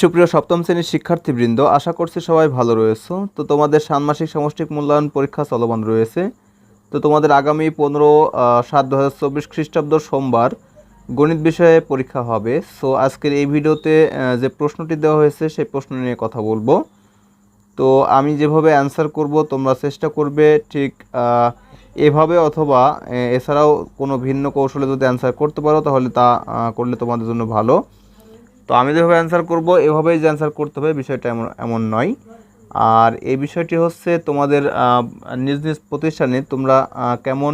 সুপ্রিয় সপ্তম শ্রেণির শিক্ষার্থীবৃন্দ, আশা করছি সবাই ভালো রয়েছো। তো তোমাদের ষান্মাসিক সমষ্টিক মূল্যায়ন পরীক্ষা চলমান রয়েছে। তো তোমাদের আগামী পনেরো সাত দু হাজার চব্বিশ খ্রিস্টাব্দ সোমবার গণিত বিষয়ে পরীক্ষা হবে। সো আজকের এই ভিডিওতে যে প্রশ্নটি দেওয়া হয়েছে, সেই প্রশ্ন নিয়ে কথা বলব। তো আমি যেভাবে অ্যান্সার করব, তোমরা চেষ্টা করবে ঠিক এভাবে অথবা এছাড়াও কোনো ভিন্ন কৌশলে যদি অ্যান্সার করতে পারো, তাহলে তা করলে তোমাদের জন্য ভালো। তো আমি যেভাবে অ্যান্সার করব, এভাবেই যে অ্যান্সার করতে হবে, বিষয়টা এমন এমন নয়। আর এই বিষয়টি হচ্ছে তোমাদের নিজ নিজ প্রতিষ্ঠানে তোমরা কেমন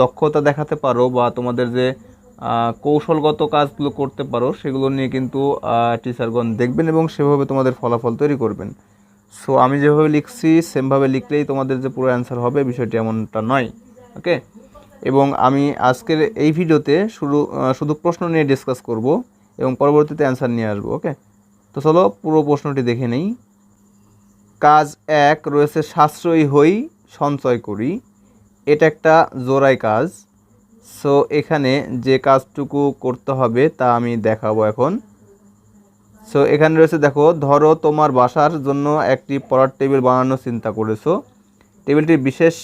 দক্ষতা দেখাতে পারো বা তোমাদের যে কৌশলগত কাজগুলো করতে পারো, সেগুলো নিয়ে কিন্তু টিচারগণ দেখবেন এবং সেভাবে তোমাদের ফলাফল তৈরি করবেন। সো আমি যেভাবে লিখছি, সেমভাবে লিখলেই তোমাদের যে পুরো অ্যান্সার হবে, বিষয়টি এমনটা নয়। ওকে এবং আমি আজকের এই ভিডিওতে শুরু শুধু প্রশ্ন নিয়ে ডিসকাস করব। এবং পরবর্তীতে অ্যান্সার নিয়ে আসব ওকে তো চলো পুরো প্রশ্নটি দেখে নেই। কাজ এক, রয়েছে সাশ্রয়ী হই, সঞ্চয় করি। এটা একটা জোড়াই কাজ। সো এখানে যে কাজটুকু করতে হবে তা আমি দেখাবো এখন। সো এখানে রয়েছে, দেখো, ধরো তোমার বাসার জন্য একটি পড়ার টেবিল বানানোর চিন্তা করেছ। টেবিলটির বিশেষ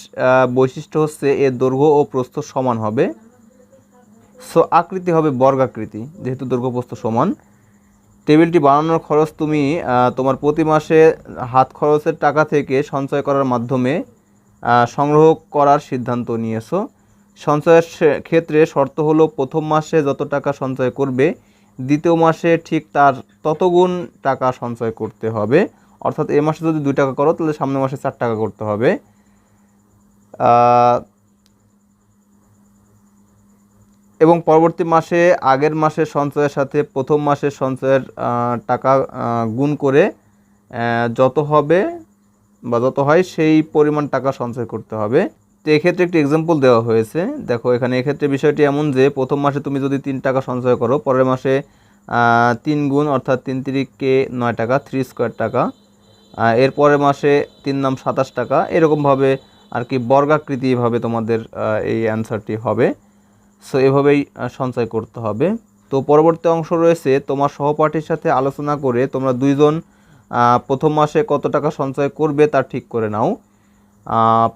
বৈশিষ্ট্য হচ্ছে এর দৈর্ঘ্য ও প্রস্থ সমান হবে। সো আকৃতি হবে বর্গাকৃতি, যেহেতু দৈর্ঘ্য প্রস্থ সমান। টেবিলটি বানানোর খরচ তুমি তোমার প্রতি মাসে হাত খরচের টাকা থেকে সঞ্চয় করার মাধ্যমে সংগ্রহ করার সিদ্ধান্ত নিয়েছো। সঞ্চয়ের ক্ষেত্রে শর্ত হলো প্রথম মাসে যত টাকা সঞ্চয় করবে, দ্বিতীয় মাসে ঠিক তার ততগুণ টাকা সঞ্চয় করতে হবে। অর্থাৎ এ মাসে যদি দুই টাকা করো, তাহলে সামনের মাসে চার টাকা করতে হবে। এবং পরবর্তী মাসে, আগের মাসের সঞ্চয়ের সাথে প্রথম মাসের সঞ্চয়ের টাকা গুণ করে যত হবে বা যত হয় সেই পরিমাণ টাকা সঞ্চয় করতে হবে। তো এক্ষেত্রে একটি এক্সাম্পল দেওয়া হয়েছে। দেখো, এখানে এক্ষেত্রে বিষয়টি এমন যে, প্রথম মাসে তুমি যদি তিন টাকা সঞ্চয় করো, পরের মাসে তিন গুণ অর্থাৎ তিন তিরিককে নয় টাকা থ্রি স্কোয়ার টাকা। এর পরের মাসে তিন নাম সাতাশ টাকা। এরকমভাবে আর কি বর্গাকৃতিভাবে তোমাদের এই অ্যান্সারটি হবে। সো এভাবেই সঞ্চয় করতে হবে। তো পরবর্তী অংশ রয়েছে, তোমার সহপাঠীর সাথে আলোচনা করে তোমরা দুইজন প্রথম মাসে কত টাকা সঞ্চয় করবে তা ঠিক করে নাও।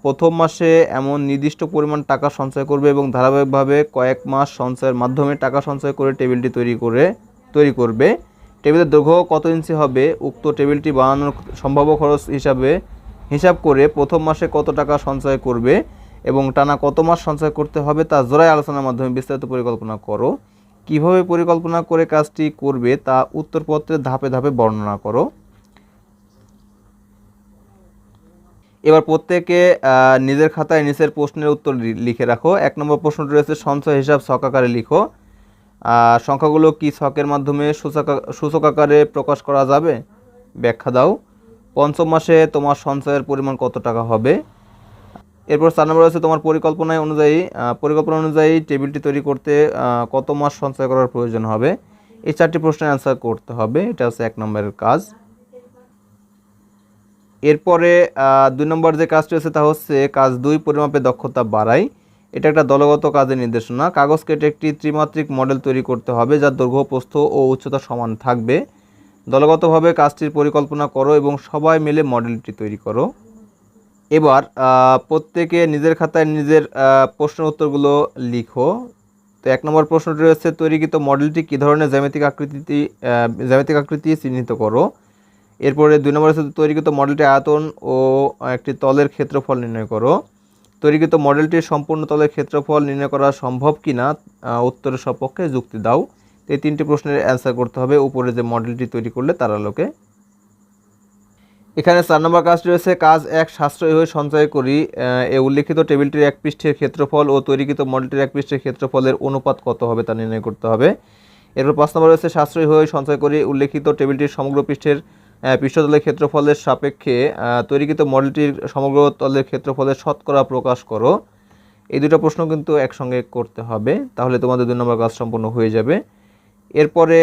প্রথম মাসে এমন নির্দিষ্ট পরিমাণ টাকা সঞ্চয় করবে এবং ধারাবাহিকভাবে কয়েক মাস সঞ্চয়ের মাধ্যমে টাকা সঞ্চয় করে টেবিলটি তৈরি করে, তৈরি করবে। টেবিলের দৈর্ঘ্য কত ইঞ্চি হবে? উক্ত টেবিলটি বানানোর সম্ভাব্য খরচ হিসাবে হিসাব করে প্রথম মাসে কত টাকা সঞ্চয় করবে? এবং টানা কত মাস সঞ্চয় করতে হবে তা জোড়াই আলোচনার মাধ্যমে বিস্তারিত পরিকল্পনা করো। কীভাবে পরিকল্পনা করে কাজটি করবে তা উত্তরপত্রে ধাপে ধাপে বর্ণনা করো। এবার প্রত্যেকে নিজের খাতায় নিচের প্রশ্নের উত্তর লিখে রাখো। এক নম্বর প্রশ্নটি রয়েছে, সঞ্চয় হিসাব ছক আকারে লিখো। সংখ্যাগুলো কি ছকের মাধ্যমে সূচক আকারে প্রকাশ করা যাবে? ব্যাখ্যা দাও। পঞ্চম মাসে তোমার সঞ্চয়ের পরিমাণ কত টাকা হবে? এরপর চার নম্বর রয়েছে তোমার পরিকল্পনায় অনুযায়ী পরিকল্পনা অনুযায়ী টেবিলটি তৈরি করতে কত মাস সঞ্চয় করার প্রয়োজন হবে? এই চারটি প্রশ্নের অ্যান্সার করতে হবে, এটা হচ্ছে এক নম্বরের কাজ। এরপরে দুই নম্বর যে কাজটি হচ্ছে তা হচ্ছে কাজ দুই, পরিমাপে দক্ষতা বাড়াই। এটা একটা দলগত কাজের নির্দেশনা। কাগজ কেটে একটি ত্রিমাত্রিক মডেল তৈরি করতে হবে যার দৈর্ঘ্য, প্রস্থ ও উচ্চতা সমান থাকবে। দলগতভাবে কাজটির পরিকল্পনা করো এবং সবাই মিলে মডেলটি তৈরি করো। এবার প্রত্যেকে নিজের খাতায় নিজের প্রশ্ন উত্তরগুলো লিখো। তো এক নম্বর প্রশ্নটি রয়েছে, তৈরিকৃত মডেলটি কী ধরনের জ্যামিতিক আকৃতি জ্যামিতিক আকৃতি চিহ্নিত করো? এরপরে দুই নম্বর হচ্ছে তৈরিকৃত মডেলটি আয়তন ও একটি তলের ক্ষেত্রফল নির্ণয় করো। তৈরিকৃত মডেলটির সম্পূর্ণ তলের ক্ষেত্রফল নির্ণয় করা সম্ভব কি না উত্তরের সপক্ষে যুক্তি দাও। এই তিনটি প্রশ্নের অ্যান্সার করতে হবে, উপরে যে মডেলটি তৈরি করলে তার আলোকে। এখানে চার নম্বর কাজটি রয়েছে, কাজ এক, সাশ্রয়ী হয়ে সঞ্চয় করি। এ উল্লেখিত টেবিলটির এক পৃষ্ঠের ক্ষেত্রফল ও তৈরিকৃত মডেলটির এক পৃষ্ঠের ক্ষেত্রফলের অনুপাত কত হবে তা নির্ণয় করতে হবে। এরপর পাঁচ নম্বর রয়েছে, সাশ্রয়ী হয়ে সঞ্চয় করি। উল্লেখিত টেবিলটির সমগ্র পৃষ্ঠের পৃষ্ঠতলের ক্ষেত্রফলের সাপেক্ষে তৈরিকৃত মডেলটির সমগ্র তলের ক্ষেত্রফলের শতকরা প্রকাশ করো। এই দুটো প্রশ্ন কিন্তু একসঙ্গে করতে হবে, তাহলে তোমাদের দুই নম্বর কাজ সম্পূর্ণ হয়ে যাবে। এরপরে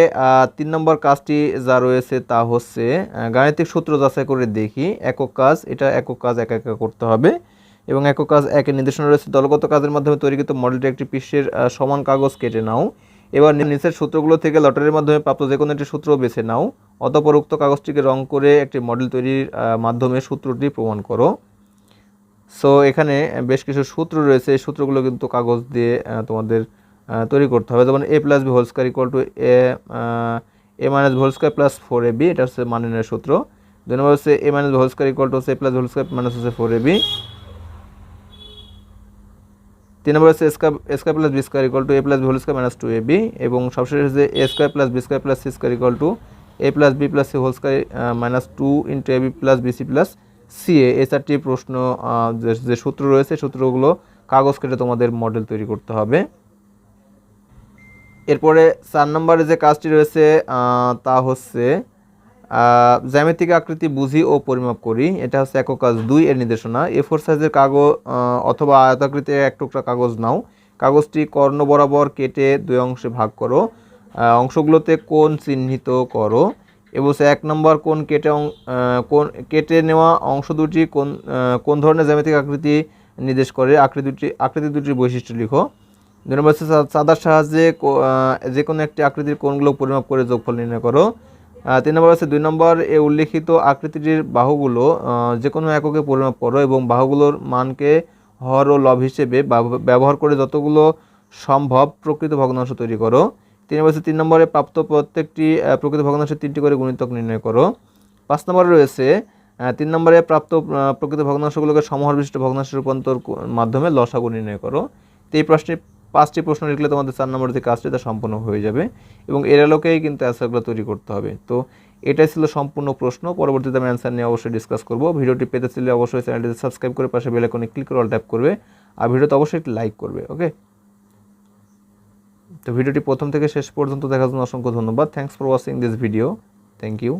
তিন নম্বর কাজটি যা রয়েছে তা হচ্ছে গাণিতিক সূত্র যাচাই করে দেখি, একক কাজ, এটা একক কাজ একা একা করতে হবে। এবং একক কাজ একের নির্দেশনা রয়েছে, দলগত কাজের মাধ্যমে তৈরিকৃত মডেলটি একটি পৃষ্ঠের সমান কাগজ কেটে নাও। এবার নিচের সূত্রগুলো থেকে লটারির মাধ্যমে প্রাপ্ত যে কোনো একটি সূত্র বেছে নাও। অতঃপর উক্ত কাগজটিকে রং করে একটি মডেল তৈরির মাধ্যমে সূত্রটি প্রমাণ করো। সো এখানে বেশ কিছু সূত্র রয়েছে, এই সূত্রগুলো কিন্তু কাগজ দিয়ে তোমাদের তৈরি করতে হবে। যেমন A plus B whole square equal to A A minus whole square plus four A B এটা হচ্ছে মানের সূত্র। দুই নম্বর হচ্ছে A minus whole square equal to হচ্ছে A plus whole square minus হচ্ছে ফোর এ বি তিন নম্বর হচ্ছে square square plus B square equal to A plus B whole square minus two A B এবং সবশেষে হচ্ছে A square plus B square plus C square equal to A plus B plus C whole square minus two into A B plus B C plus C A এই চারটি প্রশ্ন যে সূত্র রয়েছে, সূত্রগুলো কাগজ কেটে তোমাদের মডেল তৈরি করতে হবে। এরপরে চার নম্বরে যে কাজটি রয়েছে তা হচ্ছে জ্যামিতিক আকৃতি বুঝি ও পরিমাপ করি। এটা হচ্ছে একক কাজ দুই এর নির্দেশনা। এ ফোর সাইজের কাগজ অথবা আয়তাকৃতির এক টুকরা কাগজ নাও। কাগজটি কর্ণ বরাবর কেটে দুই অংশে ভাগ করো। অংশগুলোতে কোন চিহ্নিত করো। এবং এক নম্বর কোন কেটে আহ, কেটে নেওয়া অংশ দুটি কোন কোন ধরনের জ্যামিতিক আকৃতি নির্দেশ করে। আকৃতি দুটি আকৃতি দুটির বৈশিষ্ট্য লিখো। দুই নম্বর হচ্ছে চাঁদার সাহায্যে যে কোনো একটি আকৃতির কোণগুলো পরিমাপ করে যোগফল নির্ণয় করো। তিন নম্বর হচ্ছে দুই নম্বর এ উল্লেখিত আকৃতিটির বাহুগুলো যে কোনো এককে পরিমাপ করো এবং বাহুগুলোর মানকে হর ও লব হিসেবে ব্যব- ব্যবহার করে যতগুলো সম্ভব প্রকৃত ভগ্নাংশ তৈরি করো। তিন নম্বর হচ্ছে তিন নম্বরে প্রাপ্ত প্রত্যেকটি প্রকৃত ভগ্নাংশের তিনটি করে গুণিতক নির্ণয় করো। পাঁচ নম্বরে রয়েছে তিন নম্বরে প্রাপ্ত প্রকৃত ভগ্নাংশগুলোকে সমহর বিশিষ্ট ভগ্নাংশে রূপান্তর মাধ্যমে লসাগু নির্ণয় করো। তো এই প্রশ্নে পাঁচটি প্রশ্ন লিখলে তোমাদের চার নম্বর যে কাজটি, তা সম্পূর্ণ হয়ে যাবে এবং এর আলোকেই কিন্তু অ্যান্সারগুলো তৈরি করতে হবে। তো এটাই ছিল সম্পূর্ণ প্রশ্ন, পরবর্তীতে আমি অ্যান্সার নিয়ে অবশ্যই ডিসকাস করব। ভিডিওটি পেতে চাইলে অবশ্যই চ্যানেলটিতে সাবস্ক্রাইব করে পাশে বেল আইকনে ক্লিক করে অল ট্যাপ করবে আর ভিডিওতে অবশ্যই একটি লাইক করবে ওকে তো ভিডিওটি প্রথম থেকে শেষ পর্যন্ত দেখার জন্য অসংখ্য ধন্যবাদ। Thanks for watching this video thank you